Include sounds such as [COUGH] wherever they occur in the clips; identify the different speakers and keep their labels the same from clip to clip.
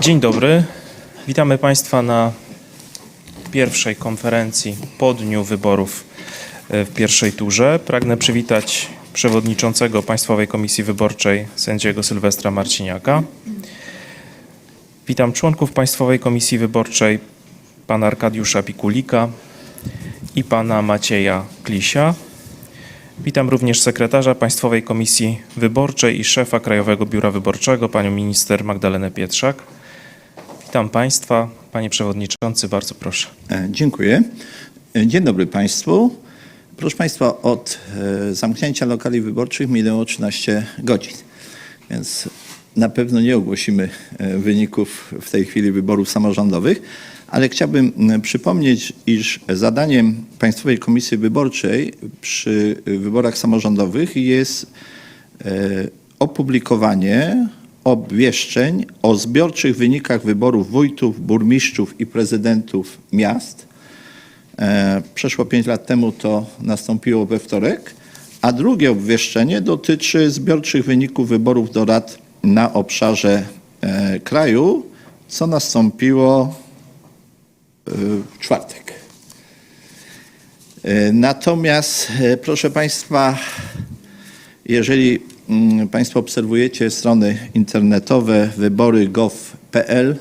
Speaker 1: Dzień dobry. Witamy Państwa na pierwszej konferencji po dniu wyborów e, w pierwszej turze. Pragnę przywitać przewodniczącego Państwowej Komisji Wyborczej sędziego Sylwestra Marciniaka. Witam członków Państwowej Komisji Wyborczej pana Arkadiusza Pikulika i pana Macieja Klisia. Witam również sekretarza Państwowej Komisji Wyborczej i szefa Krajowego Biura Wyborczego, panią minister Magdalenę Pietrzak. Witam Państwa. Panie Przewodniczący, bardzo proszę.
Speaker 2: E, Dziękuję. E, Dzień dobry Państwu. Proszę Państwa, od e, zamknięcia lokali wyborczych minęło 13 godzin, więc na pewno nie ogłosimy wyników w tej chwili wyborów samorządowych, ale chciałbym przypomnieć, iż zadaniem Państwowej Komisji Wyborczej przy wyborach samorządowych jest opublikowanie obwieszczeń o zbiorczych wynikach wyborów wójtów, burmistrzów i prezydentów miast. E, Przeszło 5 lat temu to nastąpiło we wtorek, a drugie obwieszczenie dotyczy zbiorczych wyników wyborów do rad na obszarze e, kraju, co nastąpiło e, w czwartek. Natomiast, proszę Państwa, jeżeli Państwo obserwujecie strony internetowe wybory.gov.pl,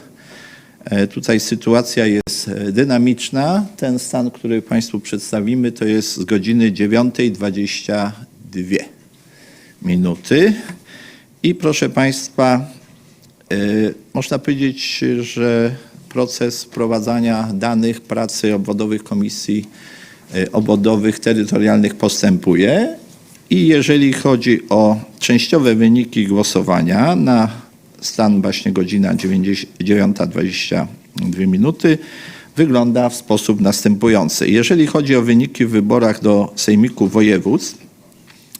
Speaker 2: e, tutaj sytuacja jest e, dynamiczna. Ten stan, który Państwu przedstawimy, to jest z godziny 9.22 minuty. I proszę Państwa, e, można powiedzieć, że proces wprowadzania danych pracy obwodowych komisji obwodowych terytorialnych postępuje. I jeżeli chodzi o częściowe wyniki głosowania na stan właśnie godzina 9.22 minuty, wygląda w sposób następujący. Jeżeli chodzi o wyniki w wyborach do sejmików województw,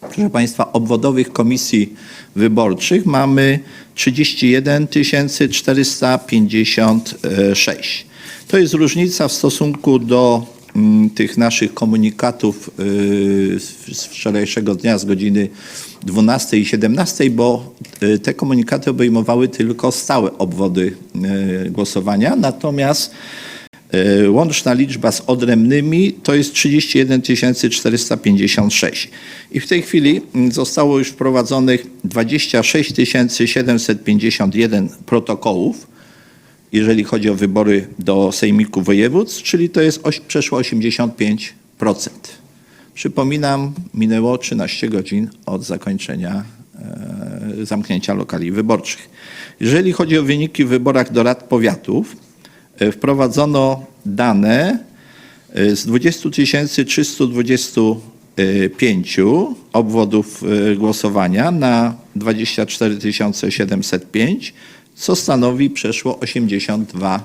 Speaker 2: proszę Państwa, obwodowych komisji wyborczych mamy 31 456. To jest różnica w stosunku do tych naszych komunikatów y, z wczorajszego dnia z godziny 12 i 17, bo y, te komunikaty obejmowały tylko stałe obwody y, głosowania, natomiast Łączna liczba z odrębnymi to jest 31 456. I w tej chwili mm, zostało już wprowadzonych 26 751 protokołów, jeżeli chodzi o wybory do sejmiku województw, czyli to jest oś, przeszło 85%. Przypominam, minęło 13 godzin od zakończenia e, zamknięcia lokali wyborczych. Jeżeli chodzi o wyniki w wyborach do rad powiatów, e, wprowadzono dane e, z 20 325 obwodów e, głosowania na 24 705, co stanowi przeszło 82%.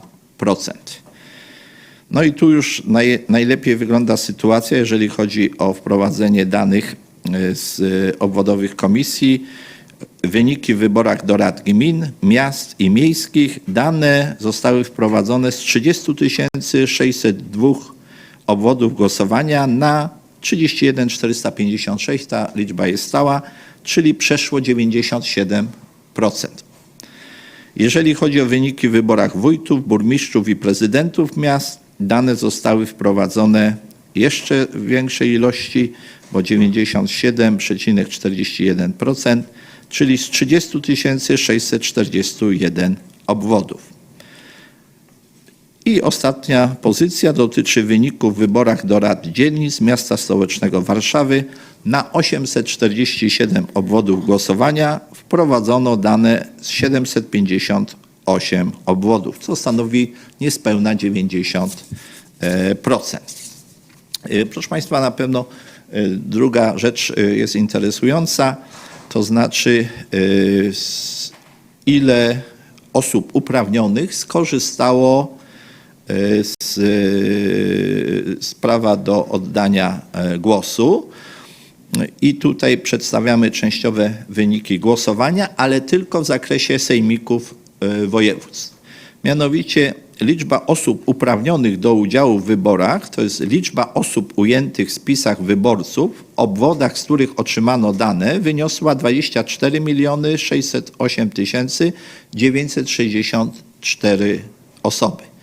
Speaker 2: No i tu już naj, najlepiej wygląda sytuacja, jeżeli chodzi o wprowadzenie danych e, z obwodowych komisji. Wyniki w wyborach do rad gmin, miast i miejskich. Dane zostały wprowadzone z 30 602 obwodów głosowania na 31 456. Ta liczba jest stała, czyli przeszło 97%. Jeżeli chodzi o wyniki w wyborach wójtów, burmistrzów i prezydentów miast, dane zostały wprowadzone jeszcze w większej ilości, bo 97,41%, czyli z 30 641 obwodów. I ostatnia pozycja dotyczy wyników w wyborach do rad dzielnic miasta stołecznego Warszawy. Na 847 obwodów głosowania wprowadzono dane z 758 obwodów, co stanowi niespełna 90%. E, Proszę Państwa, na pewno e, druga rzecz e, jest interesująca, to znaczy ile osób uprawnionych skorzystało z, z prawa do oddania e, głosu. I tutaj przedstawiamy częściowe wyniki głosowania, ale tylko w zakresie sejmików e, województw. Mianowicie liczba osób uprawnionych do udziału w wyborach to jest liczba osób ujętych w spisach wyborców, w obwodach, z których otrzymano dane, wyniosła 24 608 963 4 osoby.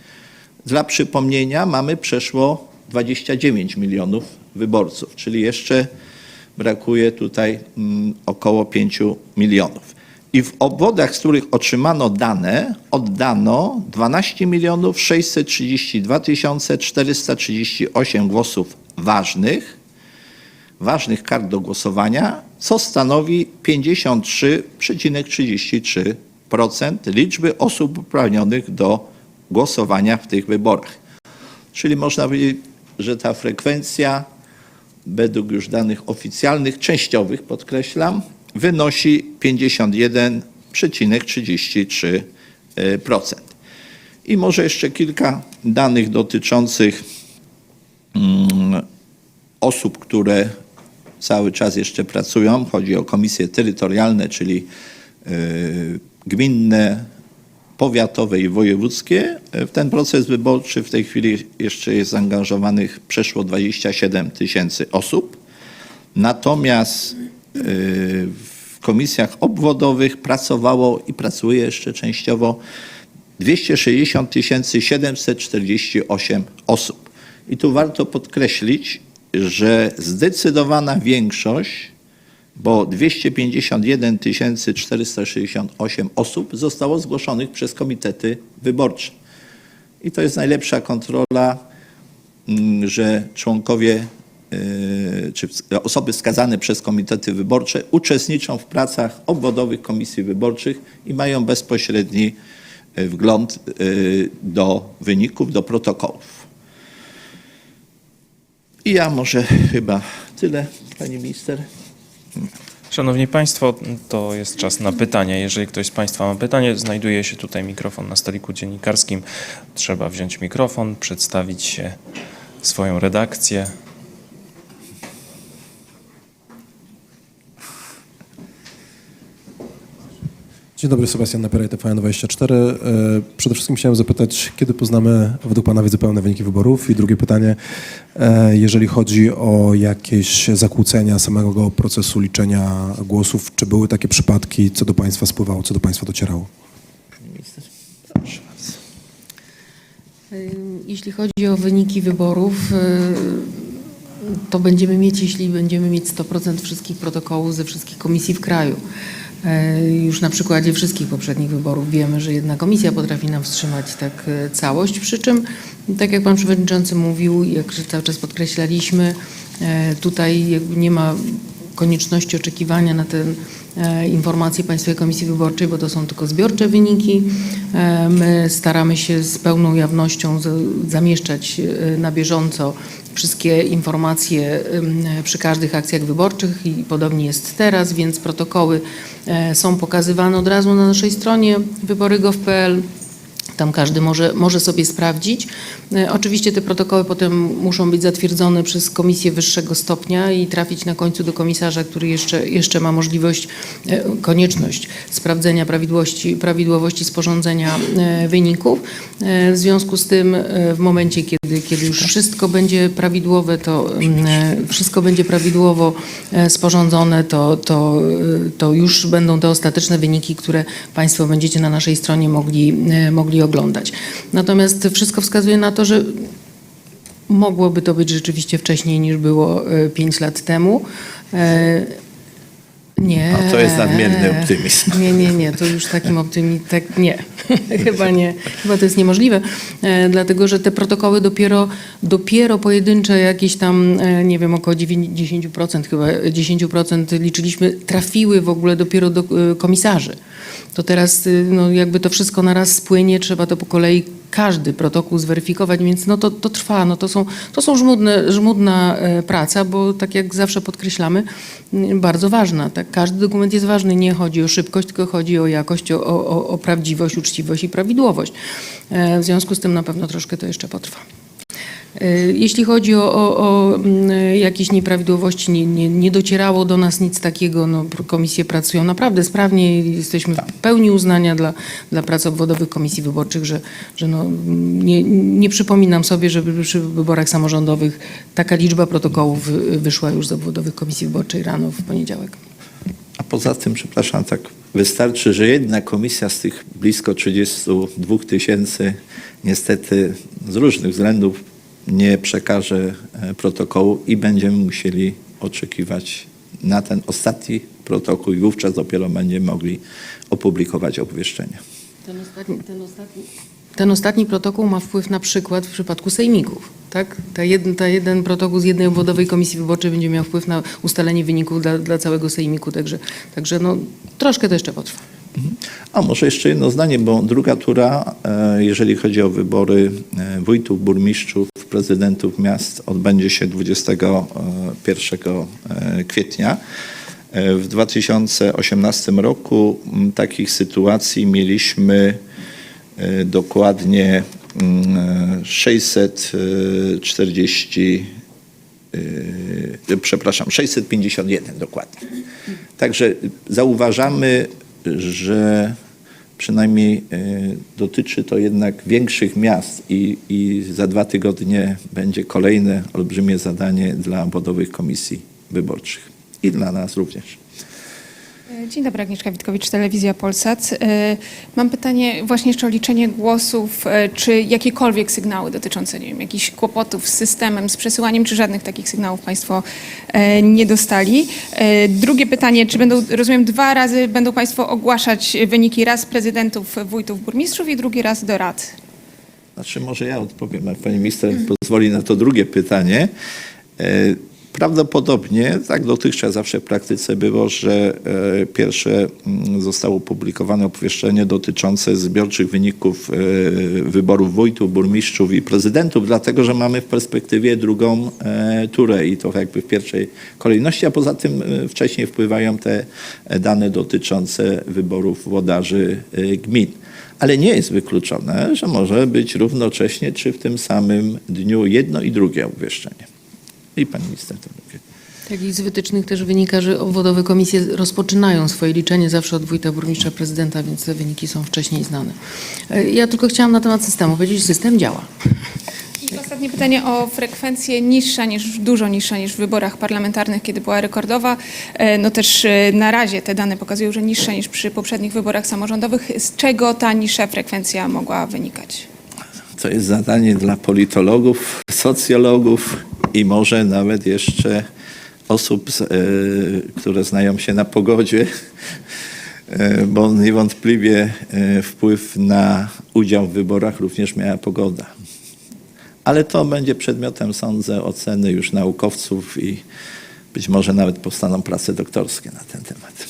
Speaker 2: Dla przypomnienia mamy przeszło 29 milionów wyborców, czyli jeszcze brakuje tutaj mm, około 5 milionów. I w obwodach, z których otrzymano dane, oddano 12 milionów 632 tysiące 438 głosów ważnych, ważnych kart do głosowania, co stanowi 53,33% liczby osób uprawnionych do głosowania w tych wyborach. Czyli można powiedzieć, że ta frekwencja według już danych oficjalnych, częściowych podkreślam, wynosi 51,33%. I może jeszcze kilka danych dotyczących mm, osób, które cały czas jeszcze pracują. Chodzi o komisje terytorialne, czyli y, gminne, powiatowe i wojewódzkie. W ten proces wyborczy w tej chwili jeszcze jest zaangażowanych przeszło 27 tysięcy osób. Natomiast y, w komisjach obwodowych pracowało i pracuje jeszcze częściowo 260 748 osób. I tu warto podkreślić, że zdecydowana większość, bo 251 468 osób zostało zgłoszonych przez komitety wyborcze. I to jest najlepsza kontrola, mm, że członkowie y, czy osoby wskazane przez komitety wyborcze uczestniczą w pracach obwodowych komisji wyborczych i mają bezpośredni y, wgląd y, do wyników, do protokołów. I ja może chyba tyle, pani minister.
Speaker 1: Szanowni Państwo, to jest czas na pytania. Jeżeli ktoś z Państwa ma pytanie, znajduje się tutaj mikrofon na stoliku dziennikarskim. Trzeba wziąć mikrofon, przedstawić się, swoją redakcję.
Speaker 3: Dzień dobry, Sebastian Napieraj, TVN24. E, Przede wszystkim chciałem zapytać, kiedy poznamy według Pana wiedzy pełne wyniki wyborów? I drugie pytanie, e, jeżeli chodzi o jakieś zakłócenia samego procesu liczenia głosów, czy były takie przypadki, co do Państwa spływało, co do Państwa docierało?
Speaker 2: Bardzo.
Speaker 4: Jeśli chodzi o wyniki wyborów, y, to będziemy mieć, jeśli będziemy mieć 100% wszystkich protokołów ze wszystkich komisji w kraju. Y, Już na przykładzie wszystkich poprzednich wyborów wiemy, że jedna komisja potrafi nam wstrzymać tak y, całość, przy czym, tak jak pan przewodniczący mówił, jak cały czas podkreślaliśmy, y, tutaj nie ma konieczności oczekiwania na te e, informacje Państwowej Komisji Wyborczej, bo to są tylko zbiorcze wyniki. E, My staramy się z pełną jawnością zamieszczać e, na bieżąco wszystkie informacje przy każdych akcjach wyborczych i podobnie jest teraz, więc protokoły są pokazywane od razu na naszej stronie wybory.gov.pl. Tam każdy może, może sobie sprawdzić. E, Oczywiście te protokoły potem muszą być zatwierdzone przez komisję wyższego stopnia i trafić na końcu do komisarza, który jeszcze, jeszcze ma możliwość, e, konieczność sprawdzenia prawidłowości, prawidłowości sporządzenia e, wyników. W związku z tym w momencie, kiedy, kiedy już wszystko będzie prawidłowe, to mm, wszystko będzie prawidłowo sporządzone, to, to, to już będą te ostateczne wyniki, które Państwo będziecie na naszej stronie mogli, mogli oglądać. Natomiast wszystko wskazuje na to, że mogłoby to być rzeczywiście wcześniej niż było 5 lat temu. E, Nie.
Speaker 2: A to jest nadmierny optymizm.
Speaker 4: Nie, nie, nie, to już takim optymizmem, tak, nie, [LAUGHS] chyba nie, chyba to jest niemożliwe, e, dlatego że te protokoły dopiero, dopiero pojedyncze jakieś tam, e, nie wiem, około 90% chyba, 10% liczyliśmy, trafiły w ogóle dopiero do e, komisarzy. To teraz y, no, jakby to wszystko naraz spłynie, trzeba to po kolei każdy protokół zweryfikować, więc no to, to trwa. No to są, to są żmudne, żmudna e, praca, bo tak jak zawsze podkreślamy, bardzo ważna. Tak? Każdy dokument jest ważny, nie chodzi o szybkość, tylko chodzi o jakość, o, o, o prawdziwość, uczciwość i prawidłowość. E, W związku z tym na pewno troszkę to jeszcze potrwa. E, Jeśli chodzi o, o, o mm, jakieś nieprawidłowości, nie, nie, nie docierało do nas nic takiego. No, komisje pracują naprawdę sprawnie i jesteśmy w pełni uznania dla, dla prac obwodowych komisji wyborczych, że, że no, nie, nie przypominam sobie, żeby przy wyborach samorządowych taka liczba protokołów wy- wyszła już z obwodowych komisji wyborczej rano w poniedziałek.
Speaker 2: A poza tym, przepraszam, tak wystarczy, że jedna komisja z tych blisko 32 tysięcy niestety z różnych względów nie przekaże e, protokołu i będziemy musieli oczekiwać na ten ostatni protokół i wówczas dopiero będziemy mogli opublikować obwieszczenie.
Speaker 4: Ten ostatni, ten, ostatni, ten ostatni protokół ma wpływ na przykład w przypadku sejmików. Tak? Ta jeden, ta jeden protokół z jednej obwodowej komisji wyborczej będzie miał wpływ na ustalenie wyników dla, dla całego sejmiku, także, także no, troszkę to jeszcze potrwa.
Speaker 2: A może jeszcze jedno zdanie, bo druga tura, e, jeżeli chodzi o wybory e, wójtów, burmistrzów, prezydentów miast, odbędzie się 21 e, kwietnia. W 2018 roku takich sytuacji mieliśmy dokładnie mm, e, 640 Yy, przepraszam, 651 dokładnie. Także zauważamy, że przynajmniej yy, dotyczy to jednak większych miast i, i za dwa tygodnie będzie kolejne olbrzymie zadanie dla obwodowych komisji wyborczych i dla nas również.
Speaker 5: Dzień dobry, Agnieszka Witkowicz, Telewizja Polsat. E, Mam pytanie właśnie jeszcze o liczenie głosów. E, Czy jakiekolwiek sygnały dotyczące, nie wiem, jakichś kłopotów z systemem, z przesyłaniem, czy żadnych takich sygnałów Państwo e, nie dostali? Drugie pytanie, czy będą, rozumiem, dwa razy będą Państwo ogłaszać wyniki raz prezydentów, wójtów, burmistrzów i drugi raz do rad?
Speaker 2: Znaczy, może ja odpowiem, jak pani minister pozwoli na to drugie pytanie. Prawdopodobnie, tak dotychczas zawsze w praktyce było, że e, pierwsze mm, zostało opublikowane obwieszczenie dotyczące zbiorczych wyników e, wyborów wójtów, burmistrzów i prezydentów, dlatego że mamy w perspektywie drugą e, turę i to jakby w pierwszej kolejności, a poza tym wcześniej wpływają te dane dotyczące wyborów włodarzy gmin. Ale nie jest wykluczone, że może być równocześnie czy w tym samym dniu jedno i drugie obwieszczenie. I pani minister to mówi.
Speaker 4: Tak i z wytycznych też wynika, że obwodowe komisje rozpoczynają swoje liczenie zawsze od wójta, burmistrza, prezydenta, więc te wyniki są wcześniej znane. E, Ja tylko chciałam na temat systemu powiedzieć, że system działa.
Speaker 5: I ostatnie pytanie o frekwencję niższa niż, dużo niższa niż w wyborach parlamentarnych, kiedy była rekordowa. E, No też e, na razie te dane pokazują, że niższa niż przy poprzednich wyborach samorządowych. Z czego ta niższa frekwencja mogła wynikać?
Speaker 2: To jest zadanie dla politologów, socjologów i może nawet jeszcze osób, e, które znają się na pogodzie, [LAUGHS] e, bo niewątpliwie e, wpływ na udział w wyborach również miała pogoda. Ale to będzie przedmiotem, sądzę, oceny już naukowców i być może nawet powstaną prace doktorskie na ten temat.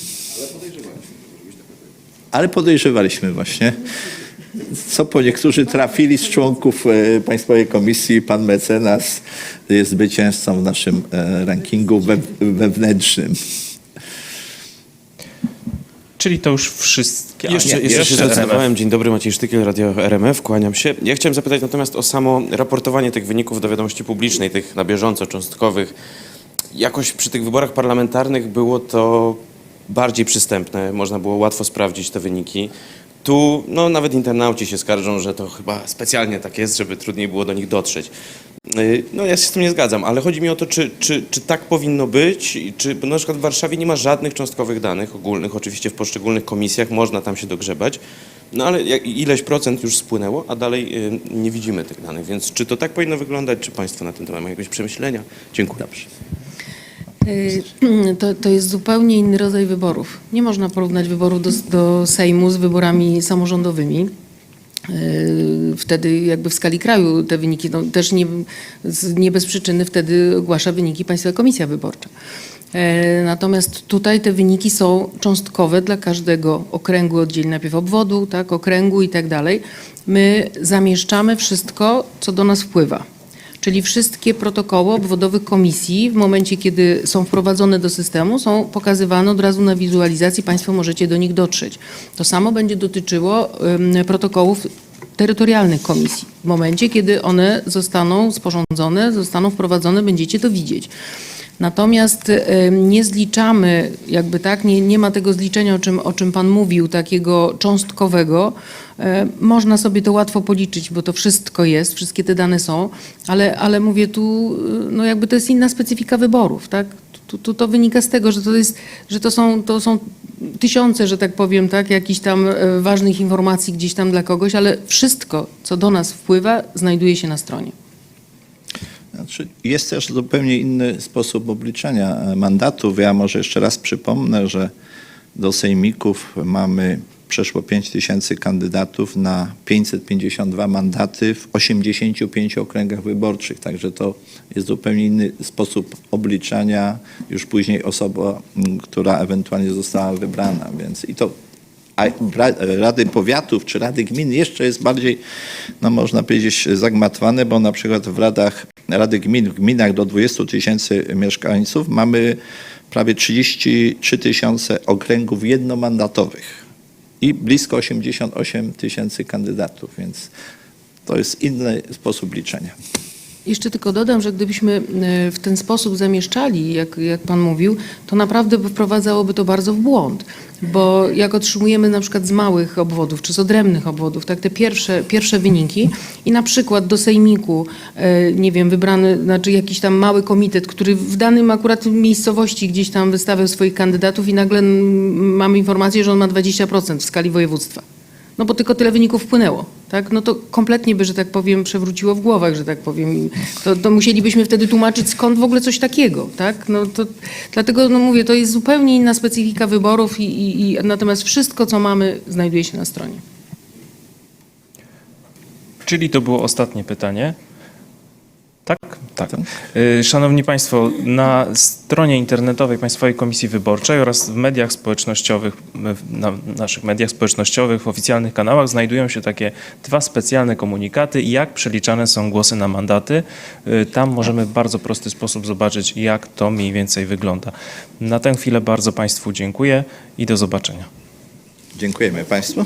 Speaker 2: Ale podejrzewaliśmy właśnie. Co po niektórzy trafili z członków e, Państwowej Komisji, pan mecenas jest zwycięzcą w naszym e, rankingu we, wewnętrznym.
Speaker 1: Czyli to już wszystkie.
Speaker 6: Jeszcze,
Speaker 1: nie,
Speaker 6: jeszcze się
Speaker 1: RMF.
Speaker 6: zdecydowałem. Dzień dobry, Maciej Sztykiel, Radio RMF, kłaniam się. Ja chciałem zapytać natomiast o samo raportowanie tych wyników do wiadomości publicznej, tych na bieżąco, cząstkowych. Jakoś przy tych wyborach parlamentarnych było to bardziej przystępne, można było łatwo sprawdzić te wyniki. Tu no, nawet internauci się skarżą, że to chyba specjalnie tak jest, żeby trudniej było do nich dotrzeć. Yy, No ja się z tym nie zgadzam, ale chodzi mi o to, czy, czy, czy tak powinno być, czy bo na przykład w Warszawie nie ma żadnych cząstkowych danych ogólnych, oczywiście w poszczególnych komisjach można tam się dogrzebać, no ale ileś procent już spłynęło, a dalej yy, nie widzimy tych danych, więc czy to tak powinno wyglądać, czy Państwo na ten temat mają jakieś przemyślenia? Dziękuję.
Speaker 2: Dobrze.
Speaker 4: Y, [CLEARS THROAT] To, to jest zupełnie inny rodzaj wyborów. Nie można porównać wyborów do, do Sejmu z wyborami samorządowymi. Y, Wtedy jakby w skali kraju te wyniki, no też nie, nie bez przyczyny wtedy ogłasza wyniki Państwowa Komisja Wyborcza. E, Natomiast tutaj te wyniki są cząstkowe dla każdego okręgu, oddzielnie najpierw obwodu, tak, okręgu i tak dalej. My zamieszczamy wszystko, co do nas wpływa. Czyli wszystkie protokoły obwodowych komisji w momencie, kiedy są wprowadzone do systemu, są pokazywane od razu na wizualizacji, Państwo możecie do nich dotrzeć. To samo będzie dotyczyło protokołów terytorialnych komisji. W momencie, kiedy one zostaną sporządzone, zostaną wprowadzone, będziecie to widzieć. Natomiast e, nie zliczamy, jakby tak, nie, nie ma tego zliczenia, o czym, o czym Pan mówił, takiego cząstkowego. E, Można sobie to łatwo policzyć, bo to wszystko jest, wszystkie te dane są, ale, ale mówię tu, e, no jakby to jest inna specyfika wyborów, tak? Tu to wynika z tego, że to, jest, że to, są, to są tysiące, że tak powiem, tak, jakichś tam e, ważnych informacji gdzieś tam dla kogoś, ale wszystko, co do nas wpływa, znajduje się na stronie.
Speaker 2: Znaczy, jest też zupełnie inny sposób obliczania e, mandatów. Ja może jeszcze raz przypomnę, że do sejmików mamy przeszło 5 tysięcy kandydatów na 552 mandaty w 85 okręgach wyborczych. Także to jest zupełnie inny sposób obliczania już później osoba, która ewentualnie została wybrana. Więc i to a ra- Rady Powiatów czy Rady Gmin jeszcze jest bardziej, no można powiedzieć, zagmatwane, bo na przykład w radach, Rady Gmin, w gminach do 20 tysięcy mieszkańców mamy prawie 33 tysiące okręgów jednomandatowych i blisko 88 tysięcy kandydatów, więc to jest inny sposób liczenia.
Speaker 4: Jeszcze tylko dodam, że gdybyśmy e, w ten sposób zamieszczali, jak, jak Pan mówił, to naprawdę wprowadzałoby to bardzo w błąd. Bo jak otrzymujemy na przykład z małych obwodów, czy z odrębnych obwodów, tak te pierwsze, pierwsze wyniki i na przykład do sejmiku, e, nie wiem, wybrany, znaczy jakiś tam mały komitet, który w danym akurat miejscowości gdzieś tam wystawiał swoich kandydatów i nagle mamy informację, że on ma 20% w skali województwa. No bo tylko tyle wyników wpłynęło, tak? No to kompletnie by, że tak powiem, przewróciło w głowach, że tak powiem. To, to musielibyśmy wtedy tłumaczyć, skąd w ogóle coś takiego, tak? No to, dlatego, no mówię, to jest zupełnie inna specyfika wyborów i, i, i natomiast wszystko, co mamy, znajduje się na stronie.
Speaker 1: Czyli to było ostatnie pytanie. Tak? Y, Szanowni Państwo, na stronie internetowej Państwowej Komisji Wyborczej oraz w mediach społecznościowych, na naszych mediach społecznościowych, w oficjalnych kanałach znajdują się takie dwa specjalne komunikaty, jak przeliczane są głosy na mandaty. Y, Tam możemy w bardzo prosty sposób zobaczyć, jak to mniej więcej wygląda. Na tę chwilę bardzo Państwu dziękuję i do zobaczenia.
Speaker 2: Dziękujemy Państwu.